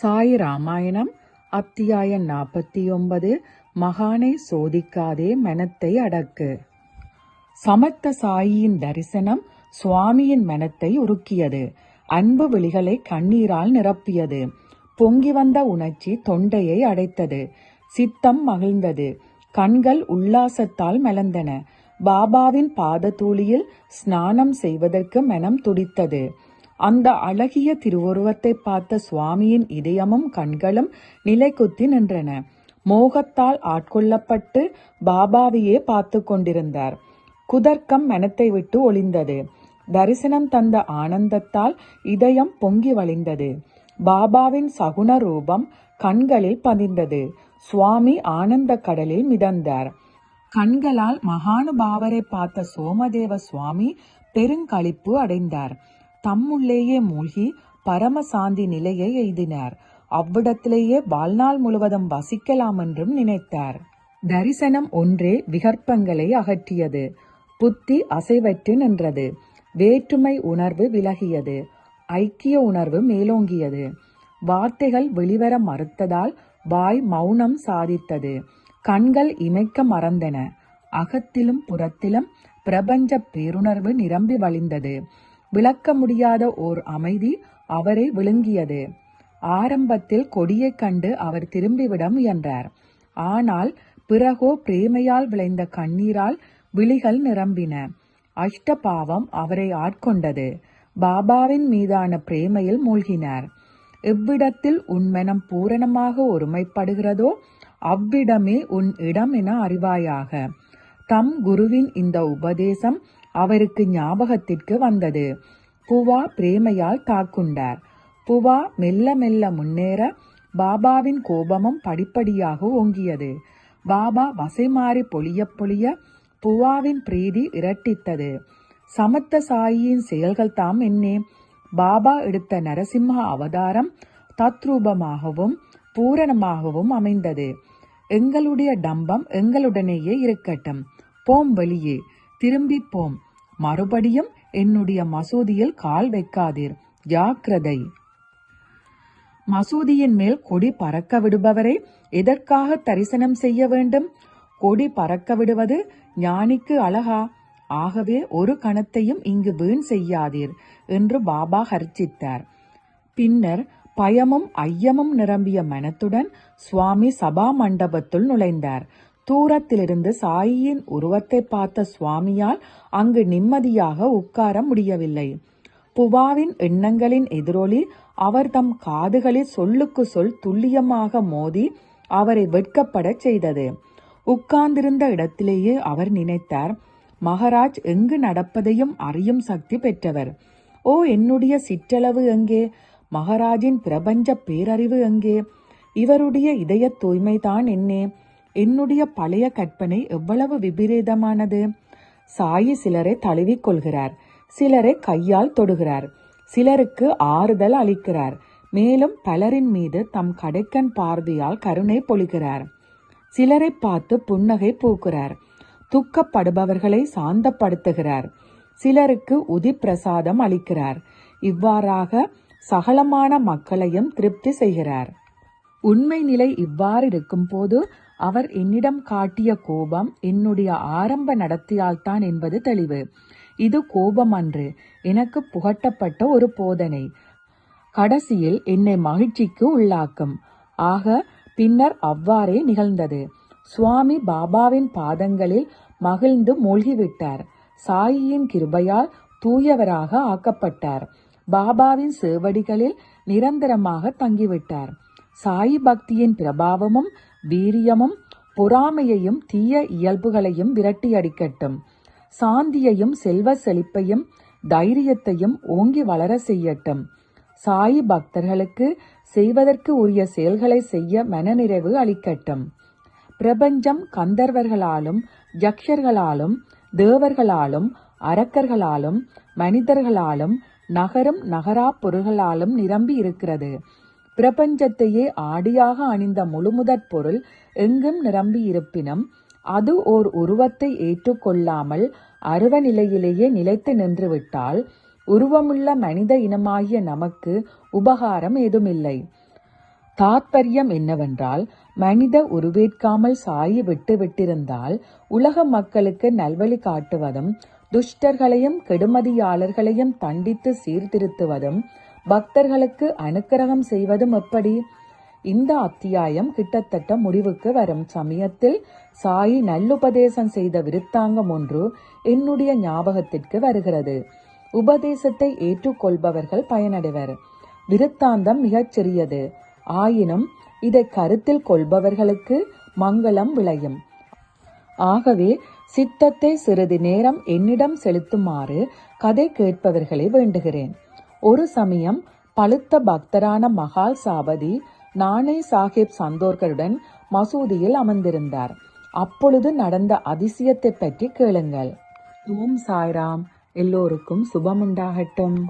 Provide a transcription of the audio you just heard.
சாய் ராமாயணம் அத்தியாயம் நாற்பத்தி ஒன்பது மகானை சோதிக்காதே மனத்தை அடக்கு. சமத்த சாயியின் தரிசனம் சுவாமியின் மனத்தை உருக்கியது. அன்பு விழிகளை கண்ணீரால் நிரப்பியது. பொங்கி வந்த உணர்ச்சி தொண்டையை அடைத்தது. சித்தம் மகிழ்ந்தது. கண்கள் உல்லாசத்தால் மலர்ந்தன. பாபாவின் பாததூளியில் ஸ்நானம் செய்வதற்கு மனம் துடித்தது. அந்த அழகிய திருவுருவத்தை பார்த்த சுவாமியின் இதயமும் கண்களும் நிலைக்குத்தி நின்றன. மோகத்தால் ஆட்கொள்ளப்பட்டு பாபாவையே பார்த்து கொண்டிருந்தார். குதர்க்கம் மனத்தை விட்டு ஒளிந்தது. தரிசனம் தந்த ஆனந்தத்தால் இதயம் பொங்கி வழிந்தது. பாபாவின் சகுன ரூபம் கண்களில் பதிந்தது. சுவாமி ஆனந்த கடலில் மிதந்தார். கண்களால் மகானுபாவரை பார்த்த சோமதேவ சுவாமி பெருங்களிப்பு அடைந்தார். தம்முள்ளேயே மூழ்கி பரமசாந்தி நிலையை எய்தினார். அவ்விடத்திலேயே வாழ்நாள் முழுவதும் வசிக்கலாம் என்றும் நினைத்தார். தரிசனம் ஒன்றே விகற்பங்களை அகற்றியது. புத்தி அசைவற்று நின்றது. வேற்றுமை உணர்வு விலகியது. ஐக்கிய உணர்வு மேலோங்கியது. வார்த்தைகள் வெளிவர மறுத்ததால் வாய் மௌனம் சாதித்தது. கண்கள் இமைக்க மறந்தன. அகத்திலும் புறத்திலும் பிரபஞ்ச பேருணர்வு நிரம்பி வழிந்தது. விளக்க முடியாத ஓர் அமைதி அவரை விழுங்கியது. ஆரம்பத்தில் கொடியைக் கண்டு அவர் திரும்பிவிட முயன்றார். ஆனால் பிறகோ பிரேமையால் விளைந்த கண்ணீரால் விழிகள் நிரம்பின. அஷ்டபாவம் அவரை ஆட்கொண்டது. பாபாவின் மீதான பிரேமையில் மூழ்கினார். எவ்விடத்தில் உன் மனம் பூரணமாக ஒருமைப்படுகிறதோ அவ்விடமே உன் இடம் என அறிவாயாக. தம் குருவின் இந்த உபதேசம் அவருக்கு ஞாபகத்திற்கு வந்தது. புவா பிரேமையால் தாக்குண்டார் புவா மெல்ல மெல்ல முன்னேற பாபாவின் கோபமும் படிப்படியாக ஓங்கியது. பாபா வசைமாறி பொழிய பொழிய புவாவின் பிரீதி இரட்டித்தது சமத்த சாயியின் செயல்கள் தாம் என்னே பாபா எடுத்த நரசிம்ம அவதாரம் தத்ரூபமாகவும் பூரணமாகவும் அமைந்தது. எங்களுடைய டம்பம் எங்களுடனேயே இருக்கட்டும். போம் வெளியே. திரும்பிப்போம். மறுபடியும் என்னுடைய மசூதியில் கால் வைக்காதீர். ஜாக்கிரதை. மசூதியின் மேல் கொடி பறக்க விடுபவரை எதற்காக தரிசனம் செய்ய வேண்டும்? கொடி பறக்க விடுவது ஞானிக்கு அழகா? ஆகவே ஒரு கணத்தையும் இங்கு வீண் செய்யாதீர் என்று பாபா ஹர்ச்சித்தார் பின்னர் பயமும் ஐயமும் நிரம்பிய மனத்துடன் சுவாமி சபா மண்டபத்துள் நுழைந்தார். தூரத்திலிருந்து சாயியின் உருவத்தை பார்த்த சுவாமியால் அங்கு நிம்மதியாக உட்கார முடியவில்லை. புவாவின் எண்ணங்களின் எதிரொலி அவர் தம் காதுகளில் சொல்லுக்கு சொல் துல்லியமாக மோதி அவரை வெட்கப்படச் செய்தது. உட்கார்ந்திருந்த இடத்திலேயே அவர் நினைத்தார் மகராஜ் எங்கு நடப்பதையும் அறியும் சக்தி பெற்றவர். ஓ என்னுடைய சிற்றளவு எங்கே? மகராஜின் பிரபஞ்ச பேரறிவு எங்கே? இவருடைய இதய தூய்மைதான் என்னே. என்னுடைய பழைய கற்பனை எவ்வளவு விபரீதமானது? சாயி சிலரை தழுவிக்கொள்கிறார் சிலரை கையால் தொடுகிறார் சிலருக்கு ஆறுதல் அளிக்கிறார் மேலும் பலரின் மீது தம் கடைக்கன் பார்வையால் கருணை பொழிகிறார். சிலரை பார்த்து புன்னகை பூக்கிறார் துக்கப்படுபவர்களை சாந்தப்படுத்துகிறார் சிலருக்கு உதி பிரசாதம் அளிக்கிறார் இவ்வாறாக சகலமான மக்களையும் திருப்தி செய்கிறார். உண்மை நிலை இவ்வாறு இருக்கும் போது அவர் என்னிடம் காட்டிய கோபம் என்னுடைய ஆரம்ப நடத்தியால்தான் என்பது தெளிவு. இது கோபம் அன்று எனக்கு புகட்டப்பட்ட ஒரு போதனை. கடைசியில் என்னை மகிழ்ச்சிக்கு உள்ளாக்கும். ஆக பின்னர் அவ்வாறே நிகழ்ந்தது. சுவாமி பாபாவின் பாதங்களில் மகிழ்ந்து மூழ்கிவிட்டார். சாயியின் கிருபையால் தூயவராக ஆக்கப்பட்டார். பாபாவின் சேவடிகளில் நிரந்தரமாக தங்கிவிட்டார். சாயி பக்தியின் பிரபாவமும் வீரியமும் பொறாமையையும் தீய இயல்புகளையும் விரட்டியடிக்கட்டும். சாந்தியையும் செல்வ செழிப்பையும் தைரியத்தையும் ஓங்கி வளர செய்யட்டும். சாயி பக்தர்களுக்கு செய்வதற்கு உரிய செயல்களை செய்ய மனநிறைவு அளிக்கட்டும். பிரபஞ்சம் கந்தர்வர்களாலும் ஜக்ஷர்களாலும் தேவர்களாலும் அரக்கர்களாலும் மனிதர்களாலும் நகரும் நகரா பொருள்களாலும் நிரம்பி இருக்கிறது. பிரபஞ்சத்தையே ஆடியாக அணிந்த முழுமுதற் பொருள் எங்கும் நிரம்பியிருப்பினும் அது ஓர் உருவத்தை ஏற்றுக்கொள்ளாமல் அருவ நிலையிலேயே நிலைத்து நின்றுவிட்டால் உருவமுள்ள மனித இனமாகிய நமக்கு உபகாரம் ஏதுமில்லை. தாத்பரியம் என்னவென்றால் மனித உருவேற்காமல் சாயி விட்டு விட்டிருந்தால் உலக மக்களுக்கு நல்வழி காட்டுவதும் துஷ்டர்களையும் கெடுமதியாளர்களையும் தண்டித்து சீர்திருத்துவதும் பக்தர்களுக்கு அனுக்கிரகம் செய்வதும் எப்படி? இந்த அத்தியாயம் கிட்டத்தட்ட முடிவுக்கு வரும் சமயத்தில் சாயி நல்லுபதேசம் செய்த விருத்தாங்கம் ஒன்று என்னுடைய ஞாபகத்திற்கு வருகிறது. உபதேசத்தை ஏற்றுக்கொள்பவர்கள் பயனடைவர். விருத்தாந்தம் மிகச் சிறியது. ஆயினும் இதை கருத்தில் கொள்பவர்களுக்கு மங்களம் விளையும். ஆகவே சித்தத்தை சிறிது நேரம் என்னிடம் செலுத்துமாறு கதை கேட்பவர்களை வேண்டுகிறேன். ஒரு சமயம் பழுத்த பக்தரான மகால் சாபதி நானே சாஹிப் சந்தோர்களுடன் மசூதியில் அமர்ந்திருந்தார். அப்பொழுது நடந்த அதிசயத்தை பற்றி கேளுங்கள். ஓம் சாய்ராம். எல்லோருக்கும் சுபமுண்டாகட்டும்.